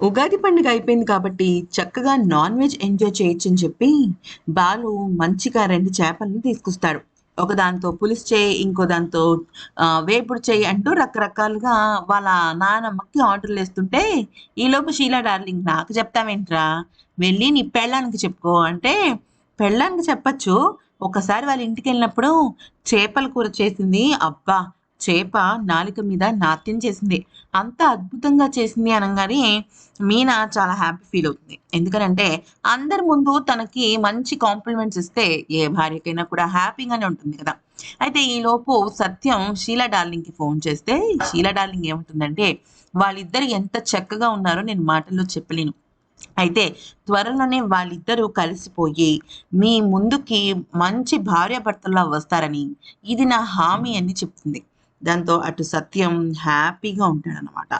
ఉగాది పండుగ అయిపోయింది కాబట్టి చక్కగా నాన్ వెజ్ ఎంజాయ్ చేయొచ్చు అని చెప్పి బాలు మంచిగా రెండు చేపలను తీసుకొస్తాడు. ఒక దాంతో పులుసు చేయి ఇంకో దాంతో వేపుడు చేయి అంటూ రకరకాలుగా వాళ్ళ నానమ్మకి ఆర్డర్లు వేస్తుంటే ఈలోపు షీలా డార్లింగ్ నాకు చెప్తావేంట్రా? వెళ్ళి నీ పెళ్ళానికి చెప్పుకో. అంటే పెళ్ళానికి చెప్పచ్చు. ఒకసారి వాళ్ళ ఇంటికి వెళ్ళినప్పుడు చేపల కూర చేసింది అబ్బా! చేప నాలుక మీద నాట్యం చేసింది. అంత అద్భుతంగా చేసింది అనగానే మీనా చాలా హ్యాపీ ఫీల్ అవుతుంది. ఎందుకనంటే అందరి ముందు తనకి మంచి కాంప్లిమెంట్స్ ఇస్తే ఏ భార్యకైనా కూడా హ్యాపీగానే ఉంటుంది కదా. అయితే ఈ లోపు సత్యం షీలా డార్లింగ్కి ఫోన్ చేస్తే షీలా డార్లింగ్ ఏముంటుందంటే వాళ్ళిద్దరు ఎంత చక్కగా ఉన్నారో నేను మాటల్లో చెప్పలేను. అయితే త్వరలోనే వాళ్ళిద్దరూ కలిసిపోయి మీ ముందుకి మంచి భార్యాభర్తల్లా వస్తారని ఇది నా హామీ అని చెప్తుంది. దాంతో అటు సత్యం హ్యాపీగా ఉంటాడనమాట